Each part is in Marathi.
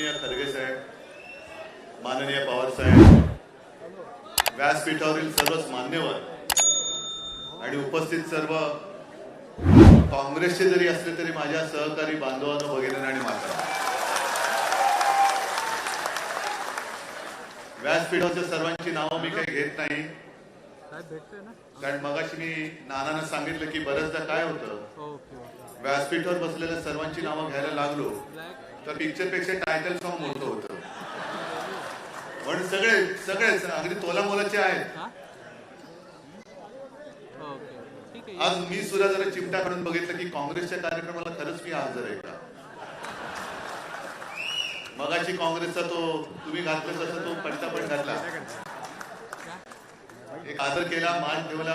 माननीय खरगे साहेब माननीय पवार साहेब व्यासपीठावरील सर्वच मान्यवर आणि उपस्थित सर्व काँग्रेसचे जरी असले तरी माझ्या सहकारी बांधवांनो भगिनी आणि माता व्यासपीठाच्या सर्वांची नावं मी काही घेत नाही. कारण मगाशी मी नानानं सांगितलं की बऱ्याचदा काय होतं व्यासपीठावर बसलेल्या सर्वांची नावं घ्यायला लागलो. तर पिक्चरपेक्षा टायटल सॉन्ग मोठं होतं. पण सगळे सगळेच अगदी तोला मोलाचे आहेत. हा? आज मी सुद्धा जरा चिमटा काढून बघितलं की काँग्रेसच्या कार्यक्रमाला खरंच मी हजर आहे का? मगाची काँग्रेसचा तो तुम्ही घातलं तसं तो पण घातला. एक आदर केला मान ठेवला.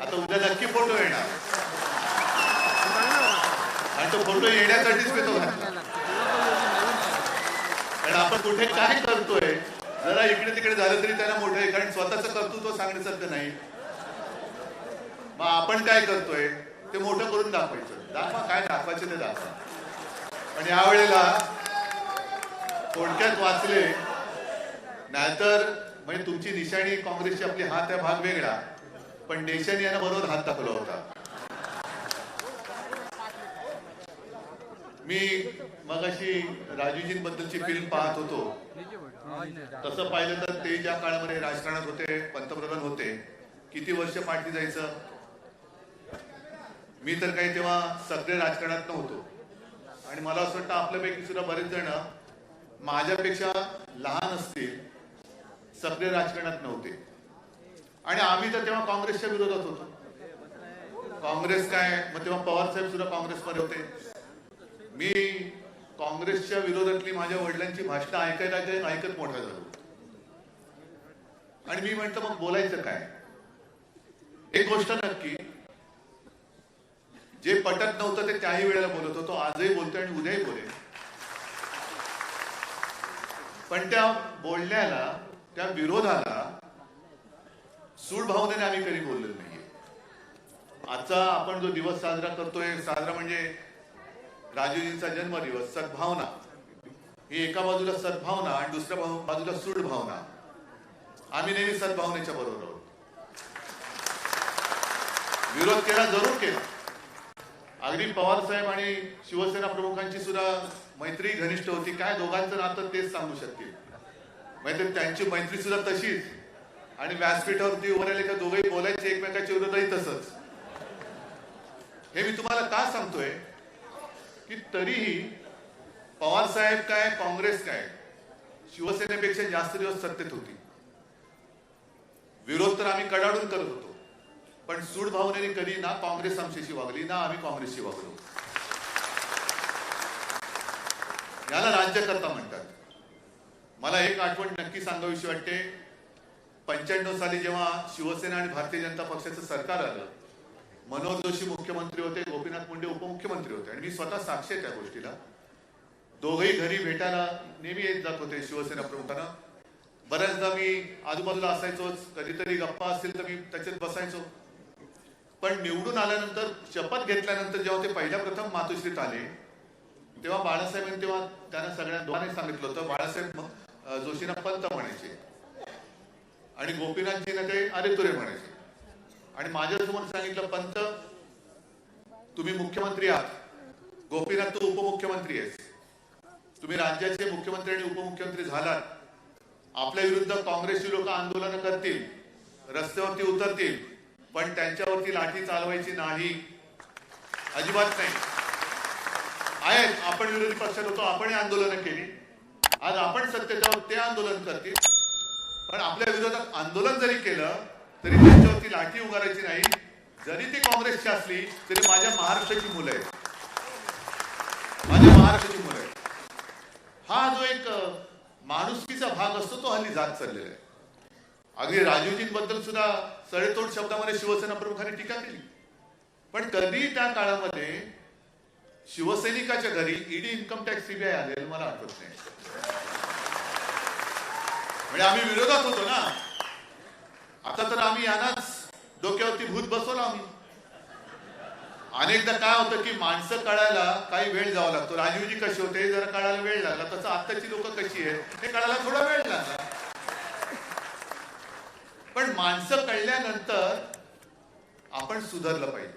आता उद्या नक्की फोटो येणार. आणि तो फोटो येण्यासाठीच घेतो कारण आपण कुठे काय करतोय? जरा इकडे तिकडे झालं तरी त्याला मोठं आहे कारण स्वतःच कर्तृत्व सांगण्यासारखं नाही. मग आपण काय करतोय? ते मोठं करून दाखवायचं. दाखवा काय दाखवायचं ते दाखवा. पण यावेळेला थोडक्यात वाचले नाहीतर म्हणजे तुमची निशाणी काँग्रेसची आपली हात आहे भाग वेगळा. पण देशाने यांना बरोबर हात दाखवला होता. मी मगाशी राजूजींबद्दलची फिल्म पाहत होतो. तसं पाहिलं तर ते ज्या काळामध्ये राजकारणात होते पंतप्रधान होते किती वर्ष पाठी जायचं? मी तर काही तेव्हा सगळे राजकारणात नव्हतो. आणि मला असं वाटतं आपल्यापैकी सुद्धा बरेच जण माझ्यापेक्षा लहान असतील सगळे राजकारणात नव्हते. आणि आम्ही तर तेव्हा काँग्रेसच्या विरोधात होतो. काँग्रेस काय? मग तेव्हा पवार साहेब सुद्धा काँग्रेसमध्ये होते. मी काँग्रेसच्या विरोधातली माझ्या वडिलांची भाषणं ऐकत ऐकत ऐकत मोठा झालो. आणि मी म्हटलं मग बोलायचं काय? एक गोष्ट नक्की जे पटत नव्हतं ते त्याही वेळेला बोलत होतो आजही बोलतोय आणि उद्याही बोले पण त्या बोलण्याला त्या विरोधाला सूड भावनेने आम्ही कधी बोललेलो नाहीये. आजचा आपण जो दिवस साजरा करतोय साजरा म्हणजे राजूजींचा जन्मदिवस सद्भावना. ही एका बाजूला सद्भावना आणि दुसऱ्या बाजूला सूड भावना आम्ही नेहमी सद्भावनेच्या बरोबर आहोत. विरोध केला जरूर केला. अगदी पवार साहेब आणि शिवसेना प्रमुखांची सुद्धा मैत्री घनिष्ठ होती. काय दोघांचं नातं तेच सांगू शकतील म्हणजे त्यांची मैत्री सुद्धा तशीच. आणि व्यासपीठावरती उभं राहिले का दोघेही बोलायचे एकमेकाच्या विरोधही तसंच. हे मी तुम्हाला का सांगतोय? की तरीही पवार साहेब काय काँग्रेस काय शिवसेनेपेक्षा जास्त दिवस सत्तेत होती. विरोध तर आम्ही कडाडून करत होतो. पण सूड भावनेने कधी ना काँग्रेस आमच्याशी वागली ना आम्ही काँग्रेसशी वागलो. याला राज्यकर्ता म्हणतात. मला एक आठवण नक्की सांगावीशी वाटते. पंच्याण्णव साली जेव्हा शिवसेना आणि भारतीय जनता पक्षाचं सरकार आलं मनोहर जोशी मुख्यमंत्री होते गोपीनाथ मुंडे उपमुख्यमंत्री होते. आणि मी स्वतः साक्षी आहे त्या गोष्टीला. दोघही घरी भेटायला नेहमी येत जात होते शिवसेना प्रमुखांना. बऱ्याचदा मी आजूबाजूला असायचोच कधीतरी गप्पा असतील तर मी त्याच्यात बसायचो. पण निवडून आल्यानंतर शपथ घेतल्यानंतर जेव्हा ते पहिल्या प्रथम मातोश्रीत आले तेव्हा बाळासाहेबांनी तेव्हा त्यांना सगळ्या दोघांनी सांगितलं होतं बाळासाहेब जोशींना पंत म्हणायचे. आणि गोपीनाथजींना ते अरे तुरे म्हणायचे. आणि माझ्यासमोर सांगितलं पंत तुम्ही मुख्यमंत्री आहात. गोपीनाथ तू उपमुख्यमंत्री आहेस. तुम्ही राज्याचे मुख्यमंत्री आणि उपमुख्यमंत्री झालात. आपल्या विरुद्ध काँग्रेसची लोक आंदोलन करतील रस्त्यावरती उतरतील पण त्यांच्यावरती लाठी चालवायची नाही. अजिबात नाही. आहेत आपण विरोधी पक्षात होतो आपण आंदोलन केली. आज आपण सत्तेत आहोत ते आंदोलन करतील. पण आपल्या विरोधात आंदोलन जरी केलं तरी त्यांच्यावरती लाठी उगारायची नाही. जरी ती काँग्रेसची असली तरी माझ्या महाराष्ट्राची मुलं आहेत. माझ्या महाराष्ट्राची मुलं आहेत. हा जो एक माणुसकीचा भाग असतो तो हल्ली जात चाललेला आहे. अगदी राजूजींबद्दल सुद्धा सडेतोड शब्दामध्ये शिवसेना प्रमुखांनी टीका केली. पण कधी त्या काळामध्ये शिवसैनिकाच्या घरी ईडी इन्कम टॅक्स सीबीआय आलेलं मला आठवत नाही. म्हणजे आम्ही विरोधात होतो ना. आता तर आम्ही यांनाच डोक्यावरती भूत बसवलं आम्ही. अनेकदा काय होतं की माणसं कळायला काही वेळ जावा लागतो. राजीवजी कशी होते? जरा कळायला वेळ लागला. तसं आत्ताची लोक कशी आहेत? हे कळायला थोडा वेळ लागला. पण माणसं कळल्यानंतर आपण सुधारलं पाहिजे.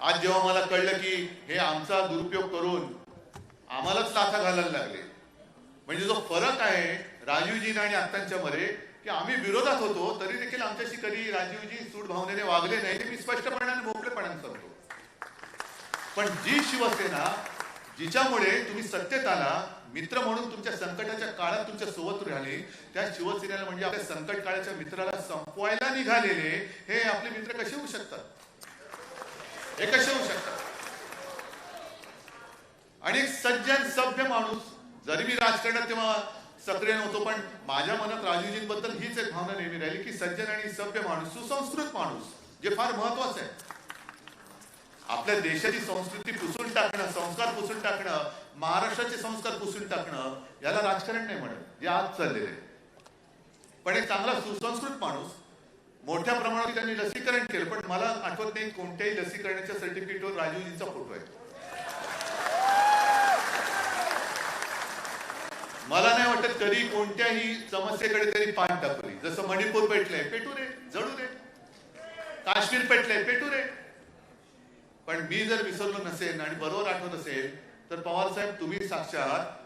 आज जेव्हा मला कळलं की हे आमचा दुरुपयोग करून आम्हालाच लाथा घालायला लागले. म्हणजे जो फरक आहे राजीवजी आणि आत्तांच्या मध्ये की आम्ही विरोधात होतो तरी देखील आमच्याशी कधी राजीवजी सूड भावनेने वागले नाही ते मी स्पष्टपणे आणि मोकळेपणाने सांगतो. पण जी शिवसेना जिच्यामुळे तुम्ही सत्तेत आला मित्र म्हणून तुमच्या संकटाच्या काळात तुमच्यासोबत राहिले त्या शिवसेनेला म्हणजे आपल्या संकट काळाच्या मित्राला संपवायला निघालेले हे आपले मित्र कसे होऊ शकतात? हे कसे होऊ शकतात? आणि एक सज्जन सभ्य माणूस जरी मी राजकारणात तेव्हा सक्रिय नव्हतो पण माझ्या मनात राजूजींबद्दल हीच एक भावना नेहमी राहिली की सज्जन आणि सभ्य माणूस सुसंस्कृत माणूस जे फार महत्वाचं आहे आपल्या देशाची संस्कृती पुसून टाकणं संस्कार पुसून टाकणं महाराष्ट्राचे संस्कार पुसून टाकणं याला राजकारण नाही म्हणत जे आज चाललेले आहे. पण एक चांगला सुसंस्कृत माणूस मोठ्या प्रमाणात त्यांनी लसीकरण केलं पण मला आठवत नाही कोणत्याही लसीकरणाच्या सर्टिफिकेटवर राजूजींचा फोटो आहे मला नाही वाटत कधी कोणत्याही समस्येकडे तरी पान टाकली जसं मणिपूर पेटलंय पेटू रे जळू रे काश्मीर पेटलंय पेटू रे पण मी जर विसरलो नसेल आणि बरोबर आठवत असेल तर पवार साहेब तुम्ही साक्षात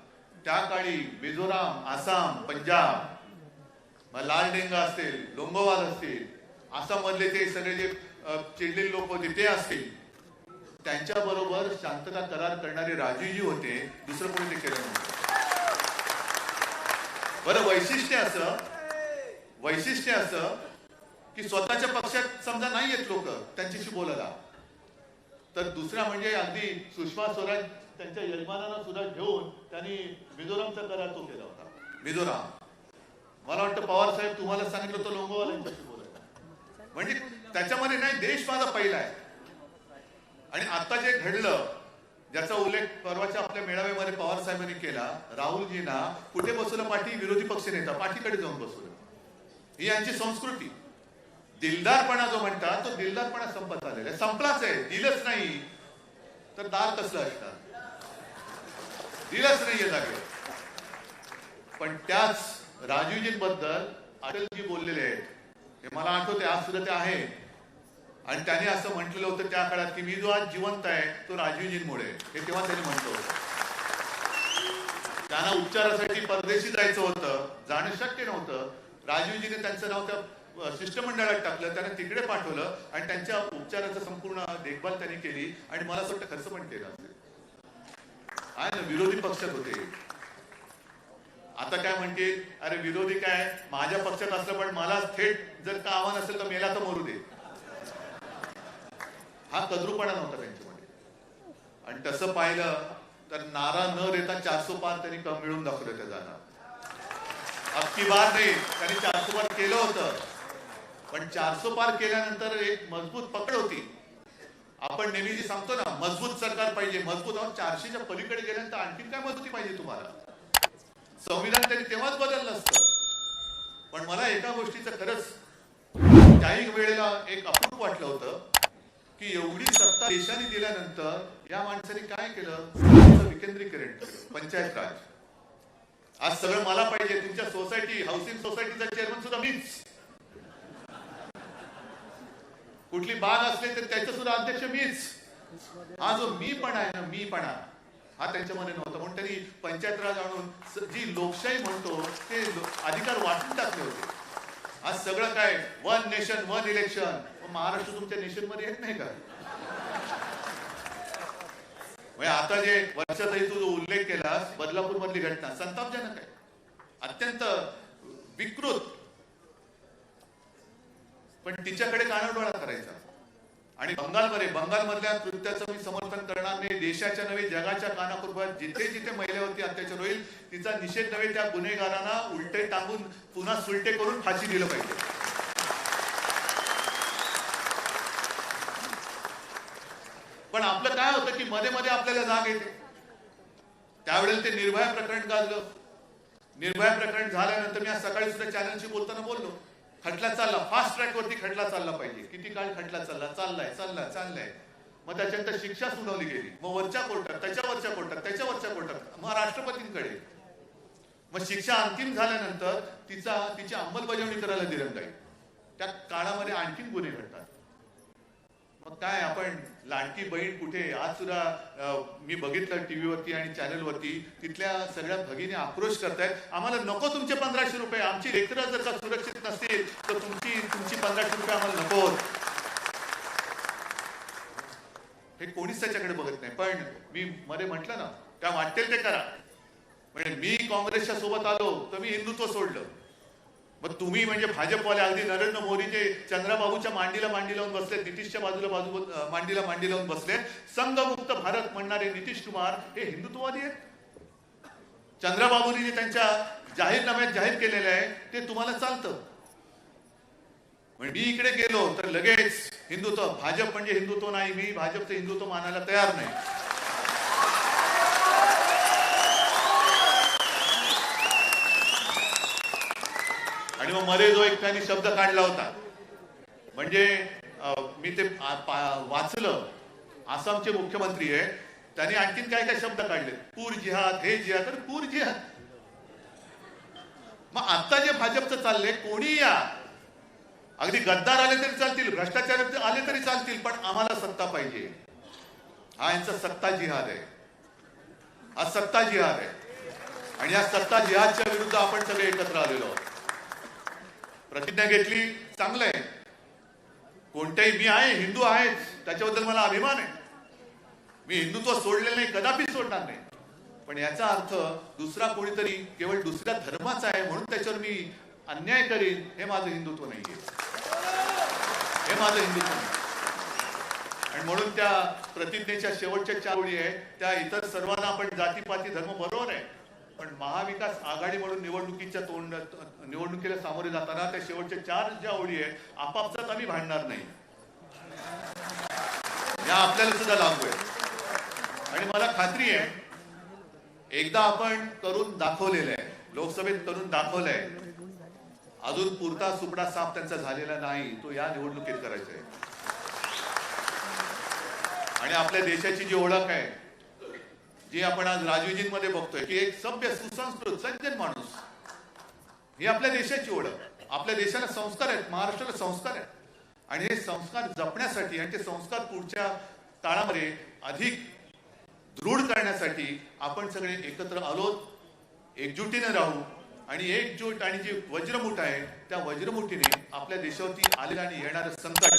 त्या काळी मिझोराम आसाम पंजाब मग लाल डेंगा असतील लोंगोवाल असतील आसाम मधले ते सगळे जे चिडलेले लोक होते ते असतील. त्यांच्या बरोबर शांतता करार करणारे राजूजी होते दुसरं कोणी ते केलं नव्हतं. बरं वैशिष्ट्य असं वैशिष्ट्य असं की स्वतःच्या पक्षात समजा नाही येत लोक त्यांच्याशी बोलायला तर दुसरा म्हणजे अगदी सुषमा स्वराज त्यांच्या यजमानांना सुद्धा घेऊन त्यांनी मिझोरामचा करार तो केला होता. मिझोराम. मला वाटतं पवार साहेब तुम्हाला सांगितलं होतं लोंगोवाल्यांच्याशी बोलायला. म्हणजे त्याच्यामध्ये नाही देश माझा पहिला आहे. आणि आता जे घडलं ज्याचा उल्लेख परवाच्या आपल्या मेळाव्यामध्ये पवार साहेबांनी केला राहुलजींना कुठे बसवलं? पाठी विरोधी पक्ष नेता पाठीकडे जाऊन बसवलं. ही यांची संस्कृती. दिलदारपणा जो म्हणतात तो दिलदारपणा संपत आलेला आहे. संपलाच आहे. दिलंच नाही. तर दार कसलं असणार? दिलंच नाहीये जागे पण त्याच राजीवजींबद्दल अटलजी बोललेले आहेत. हे मला आठवते आज सुद्धा ते आहे आणि त्याने असं म्हटलेलं होतं त्या काळात की मी जो आज जिवंत आहे तो राजीवजींमुळे हे तेव्हा त्यांनी म्हटलं होतं. त्यांना उपचारासाठी परदेशी जायचं होतं जाणं शक्य नव्हतं. राजीवजीने त्यांचं नाव त्या शिष्टमंडळात टाकलं त्यांना तिकडे पाठवलं आणि त्यांच्या उपचाराचं संपूर्ण देखभाल त्यांनी केली आणि मला असं वाटतं खर्च पण केला. असेल आहे ना विरोधी पक्षात होते. आता काय म्हणते अरे विरोधी काय? माझ्या पक्षात असलं पण मला थेट जर का आव्हान असेल तर मेला तर मरू दे. हा कद्रुपणा नव्हता त्यांच्यामध्ये आणि तसं पाहिलं तर नारा न देता चारसो पार त्यांनी कम मिळून दाखवलं त्या जाणार. अख्खी बार नाही त्यांनी चारसो पार केलं होतं. पण चारसो पार केल्यानंतर एक मजबूत पकड होती. आपण नेहमी जे सांगतो ना मजबूत सरकार पाहिजे मजबूत. आहोत चारशेच्या पलीकडे गेल्यानंतर आणखीन काय मजबूती पाहिजे तुम्हाला? संविधान त्यांनी तेव्हाच बदललं असतं. पण मला एका गोष्टीचं खरंच त्याही वेळेला एक अपूर्व वाटलं होतं. की एवढी सत्ता देशाने दिल्यानंतर या माणसाने काय केलं? विकेंद्रीकरण केलं पंचायत राज. आज सगळं मला पाहिजे तुमच्या सोसायटी हाऊसिंग सोसायटीचा चेअरमन सुद्धा मीच. कुठली बाग असले तर त्याचं सुद्धा अध्यक्ष मीच. हा जो मी पण आहे ना मी पण हा त्यांच्यामध्ये नव्हता. म्हणून त्यांनी पंचायत राज आणून जी लोकशाही म्हणतो ते अधिकार वाटून टाकले होते. आज सगळं काय? One nation one election Maharashtra तुमच्या नेशनमध्ये येत नाही का? म्हणजे आता जे वर्षातही तू जो उल्लेख केला बदलापूर मधली घटना संतापजनक आहे. अत्यंत विकृत. पण तिच्याकडे कानाडोळा करायचा. आणि बंगालमध्ये बंगालमधल्या कृत्याचं मी समर्थन करणार नाही. देशाच्या नव्हे जगाच्या कानाकुरबात जिथे जिथे महिलेवरती अत्याचार होईल तिचा निषेध नव्हे त्या गुन्हेगारांना उलटे टांगून पुन्हा सुलटे करून फाशी दिलं पाहिजे पण आपलं काय होतं की मध्ये मध्ये आपल्याला जाग येते. त्यावेळेला ते निर्भया प्रकरण गाजलं. निर्भया प्रकरण झाल्यानंतर मी आज सकाळी सुद्धा चॅनलशी बोलताना बोललो. खटला चालला. फास्ट ट्रॅक वरती खटला चालला पाहिजे. किती काळ खटला चालला? चाललाय चाललाय चाललाय. मग त्याच्यानंतर शिक्षा सुनावली गेली. मग वरच्या कोर्टात त्याच्यावरच्या कोर्टात त्याच्यावरच्या कोर्टात. मग राष्ट्रपतींकडे. मग शिक्षा अंतिम झाल्यानंतर तिचा तिची अंमलबजावणी करायला दिरंगाई. त्या काळामध्ये आणखीन गुन्हे घडतात. मग काय आपण लाडकी बहीण कुठे? आज सुद्धा मी बघितलं टीव्हीवरती आणि चॅनलवरती तिथल्या सगळ्या भगिनी आक्रोश करतायत. आम्हाला नको तुमचे पंधराशे रुपये. आमची लेकरं जर का सुरक्षित नसतील तर तुमची तुमची पंधराशे रुपये आम्हाला नको. हे कोणीच त्याच्याकडे बघत नाही. पण मी मध्ये म्हटलं ना त्या वाटेल ते करा. म्हणजे मी काँग्रेसच्या सोबत आलो तर मी हिंदुत्व सोडलं. मग तुम्ही म्हणजे भाजपवाले अगदी नरेंद्र मोदीचे चंद्राबाबूच्या मांडीला मांडी लावून बसले नितीशच्या बाजूला बाजू मांडीला मांडी लावून बसले. संघमुक्त भारत म्हणणारे नितीश कुमार हे हिंदुत्ववादी आहेत. चंद्राबाबूंनी जे त्यांच्या जाहीरनाम्यात जाहीर केलेले आहे ते तुम्हाला चालतं. म्हणजे मी इकडे गेलो तर लगेच हिंदुत्व भाजप म्हणजे हिंदुत्व नाही मी भाजपचं हिंदुत्व मानायला तयार नाही. आणि मग मध्ये जो एक त्यांनी शब्द काढला होता. म्हणजे अं, मी ते वाचलं. आसामचे मुख्यमंत्री आहे. त्यांनी आणखीन काय काय शब्द काढले? पूर जिहाद हे जिहाद तर पूर जिहाद. मग आता जे भाजपचं चाललंय कोणी या. अगदी गद्दार आले तरी चालतील भ्रष्टाचार आले तरी चालतील पण आम्हाला सत्ता पाहिजे. हा यांचा सत्ता जिहाद आहे. हा सत्ता जिहाद आहे. आणि या सत्ता जिहादच्या विरुद्ध आपण सगळे एकत्र आलेलो आहोत. प्रतिज्ञा घेतली चांगलं आहे. कोणत्याही मी आहे हिंदू आहेच त्याच्याबद्दल मला अभिमान आहे. मी हिंदुत्व सोडलेलं नाही कदापि सोडणार नाही. पण याचा अर्थ दुसरा कोणीतरी केवळ दुसऱ्या धर्माचा आहे म्हणून त्याच्यावर मी अन्याय करीन हे माझं हिंदुत्व नाहीये. हे माझं हिंदुत्व नाही आणि म्हणून त्या प्रतिज्ञेच्या शेवटच्या चार ओळी आहे त्या इतर सर्वांना आपण जातीपाती धर्म बरोबर आहे. पण महाविकास आघाडी म्हणून निवडणुकीच्या तोंड निवडणुकीला सामोरे जाताना त्या शेवटच्या चार ज्या ओळी आहे आपापसात आम्ही भांडणार नाही. या आपल्याला सुद्धा लागू आहे. आणि मला खात्री आहे एकदा आपण करून दाखवलेलं आहे लोकसभेत करून दाखवलंय अजून पुरता सुपडा साफ त्यांचा झालेला नाही तो या निवडणुकीत करायचा आहे. आणि आपल्या देशाची जी ओळख आहे जे आपण आज राजवीजींमध्ये बघतोय की एक सभ्य सुसंस्कृत सज्जन माणूस. ही आपल्या देशाची ओळख आपल्या देशाला संस्कार आहेत महाराष्ट्राला संस्कार आहेत. आणि हे संस्कार जपण्यासाठी आणि ते संस्कार पुढच्या काळामध्ये अधिक दृढ करण्यासाठी आपण सगळे एकत्र आलोत एकजुटीने राहू आणि एकजूट आणि जी वज्रमुठ आहे त्या वज्रमुठीने आपल्या देशावरती आलेलं आणि येणारं संकट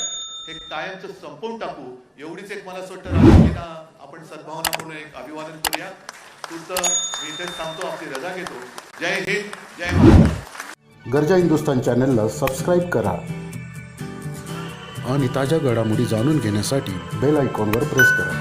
हे कायमचं संपवून टाकू. एवढीच एक मला असं वाटतं आपण सद्भावना म्हणून एक अभिवादन करूया. तुमचं मी इथेच थांबतो आपली रजा घेतो. जय हिंद जय महाराष्ट्र. गरजा हिंदुस्तान चॅनलला सबस्क्राईब करा. आणि ताज्या घडामोडी जाणून घेण्यासाठी बेल आयकॉनवर प्रेस करा.